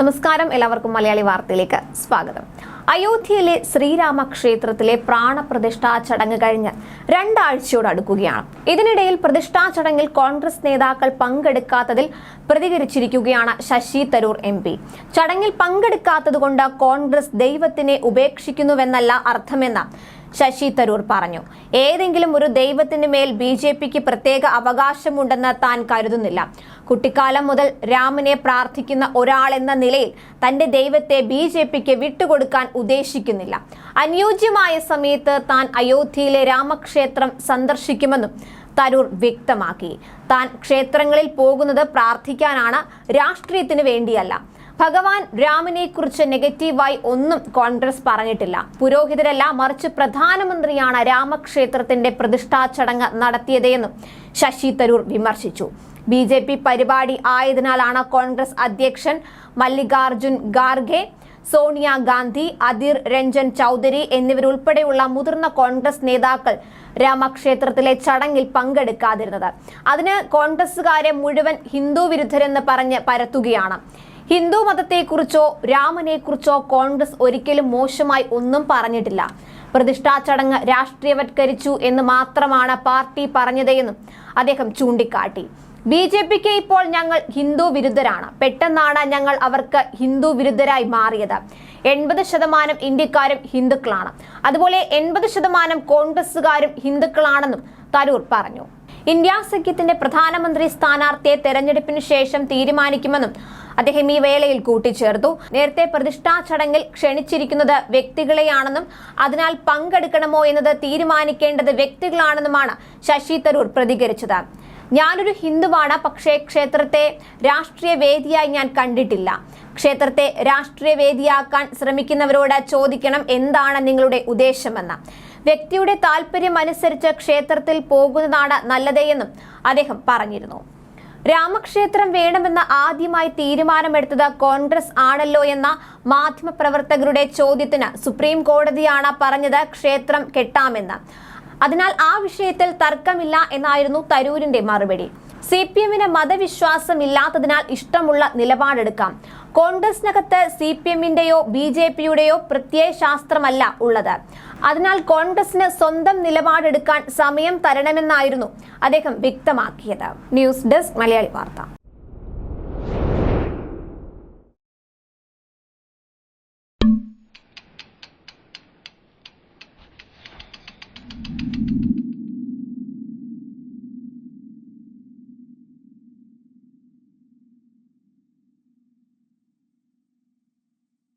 നമസ്കാരം എല്ലാവർക്കും മലയാളി വാർത്തയിലേക്ക് സ്വാഗതം. അയോധ്യയിലെ ശ്രീരാമ ക്ഷേത്രത്തിലെ പ്രാണപ്രതിഷ്ഠാ ചടങ്ങ് കഴിഞ്ഞ് രണ്ടാഴ്ചയോട് അടുക്കുകയാണ്. ഇതിനിടയിൽ പ്രതിഷ്ഠാ ചടങ്ങിൽ കോൺഗ്രസ് നേതാക്കൾ പങ്കെടുക്കാത്തതിൽ പ്രതികരിച്ചിരിക്കുകയാണ് ശശി തരൂർ എം പി. ചടങ്ങിൽ പങ്കെടുക്കാത്തതുകൊണ്ട് കോൺഗ്രസ് ദൈവത്തിനെ ഉപേക്ഷിക്കുന്നുവെന്നല്ല അർത്ഥമെന്ന് ശശി തരൂർ പറഞ്ഞു. ഏതെങ്കിലും ഒരു ദൈവത്തിന് മേൽ ബി ജെ പിക്ക് പ്രത്യേക അവകാശമുണ്ടെന്ന് താൻ കരുതുന്നില്ല. കുട്ടിക്കാലം മുതൽ രാമനെ പ്രാർത്ഥിക്കുന്ന ഒരാളെന്ന നിലയിൽ തന്റെ ദൈവത്തെ ബി ജെ പിക്ക് വിട്ടുകൊടുക്കാൻ ഉദ്ദേശിക്കുന്നില്ല. അനുയോജ്യമായ സമയത്ത് താൻ അയോധ്യയിലെ രാമക്ഷേത്രം സന്ദർശിക്കുമെന്നും തരൂർ വ്യക്തമാക്കി. താൻ ക്ഷേത്രങ്ങളിൽ പോകുന്നത് പ്രാർത്ഥിക്കാനാണ് രാഷ്ട്രീയത്തിന് വേണ്ടിയല്ല. ഭഗവാൻ രാമനെക്കുറിച്ച് നെഗറ്റീവായി ഒന്നും കോൺഗ്രസ് പറഞ്ഞിട്ടില്ല. പുരോഹിതരല്ല മറിച്ച് പ്രധാനമന്ത്രിയാണ് രാമക്ഷേത്രത്തിന്റെ പ്രതിഷ്ഠാ ചടങ്ങ് നടത്തിയതെന്നും ശശി തരൂർ വിമർശിച്ചു. ബി ജെ പി പരിപാടി ആയതിനാലാണ് കോൺഗ്രസ് അധ്യക്ഷൻ മല്ലികാർജുൻ ഖാർഗെ സോണിയാഗാന്ധി അധീർ രഞ്ജൻ ചൗധരി എന്നിവരുൾപ്പെടെയുള്ള മുതിർന്ന കോൺഗ്രസ് നേതാക്കൾ രാമക്ഷേത്രത്തിലെ ചടങ്ങിൽ പങ്കെടുക്കാതിരുന്നത്. അതിന് കോൺഗ്രസുകാരെ മുഴുവൻ ഹിന്ദു വിരുദ്ധരെന്ന് പറഞ്ഞ് പരത്തുകയാണ്. ഹിന്ദു മതത്തെക്കുറിച്ചോ രാമനെക്കുറിച്ചോ കോൺഗ്രസ് ഒരിക്കലും മോശമായി ഒന്നും പറഞ്ഞിട്ടില്ല. പ്രതിഷ്ഠാ ചടങ്ങ് രാഷ്ട്രീയവത്കരിച്ചു എന്ന് മാത്രമാണ് പാർട്ടി പറഞ്ഞതെന്നും അദ്ദേഹം ചൂണ്ടിക്കാട്ടി. ബി ജെ പിക്ക് ഇപ്പോൾ ഞങ്ങൾ ഹിന്ദു വിരുദ്ധരാണ്. പെട്ടെന്നാണ് ഞങ്ങൾ അവർക്ക് ഹിന്ദു വിരുദ്ധരായി മാറിയത്. എൺപത് ശതമാനം ഇന്ത്യക്കാരും ഹിന്ദുക്കളാണ്. അതുപോലെ എൺപത് ശതമാനം കോൺഗ്രസുകാരും ഹിന്ദുക്കളാണെന്നും തരൂർ പറഞ്ഞു. ഇന്ത്യ സഖ്യത്തിന്റെ പ്രധാനമന്ത്രി സ്ഥാനാർത്ഥിയെ തെരഞ്ഞെടുപ്പിന് ശേഷം തീരുമാനിക്കുമെന്നും അദ്ദേഹം ഈ വേളയിൽ കൂട്ടിച്ചേർത്തു. നേരത്തെ പ്രതിഷ്ഠാ ചടങ്ങിൽ ക്ഷണിച്ചിരിക്കുന്നത് വ്യക്തികളെയാണെന്നും അതിനാൽ പങ്കെടുക്കണമോ എന്നത് തീരുമാനിക്കേണ്ടത് വ്യക്തികളാണെന്നുമാണ് ശശി തരൂർ പ്രതികരിച്ചത്. ഞാനൊരു ഹിന്ദുവാണ് പക്ഷേ ക്ഷേത്രത്തെ രാഷ്ട്രീയ വേദിയായി ഞാൻ കണ്ടിട്ടില്ല. ക്ഷേത്രത്തെ രാഷ്ട്രീയ വേദിയാക്കാൻ ശ്രമിക്കുന്നവരോട് ചോദിക്കണം എന്താണ് നിങ്ങളുടെ ഉദ്ദേശമെന്ന്. വ്യക്തിയുടെ താല്പര്യം അനുസരിച്ച് ക്ഷേത്രത്തിൽ പോകുന്നതാണ് നല്ലതെന്നും അദ്ദേഹം പറഞ്ഞിരുന്നു. രാമക്ഷേത്രം വേണമെന്ന് ആദ്യമായി തീരുമാനമെടുത്തത് കോൺഗ്രസ് ആണല്ലോ എന്ന മാധ്യമപ്രവർത്തകരുടെ ചോദ്യത്തിന് സുപ്രീം കോടതിയാണ് പറഞ്ഞത് ക്ഷേത്രം കെട്ടാമെന്ന്. അതിനാൽ ആ വിഷയത്തിൽ തർക്കമില്ല എന്നായിരുന്നു തരൂരിന്റെ മറുപടി. സി പി എമ്മിന് മതവിശ്വാസം ഇല്ലാത്തതിനാൽ ഇഷ്ടമുള്ള നിലപാടെടുക്കാം. കോൺഗ്രസിനകത്ത് സി പി എമ്മിന്റെയോ ബി ജെ പിയുടെയോ പ്രത്യയശാസ്ത്രമല്ല ഉള്ളത്. അതിനാൽ കോൺഗ്രസിന് സ്വന്തം നിലപാടെടുക്കാൻ സമയം തരണമെന്നായിരുന്നു അദ്ദേഹം വ്യക്തമാക്കിയത്. ന്യൂസ് ഡെസ്ക് മലയാളി വാർത്ത.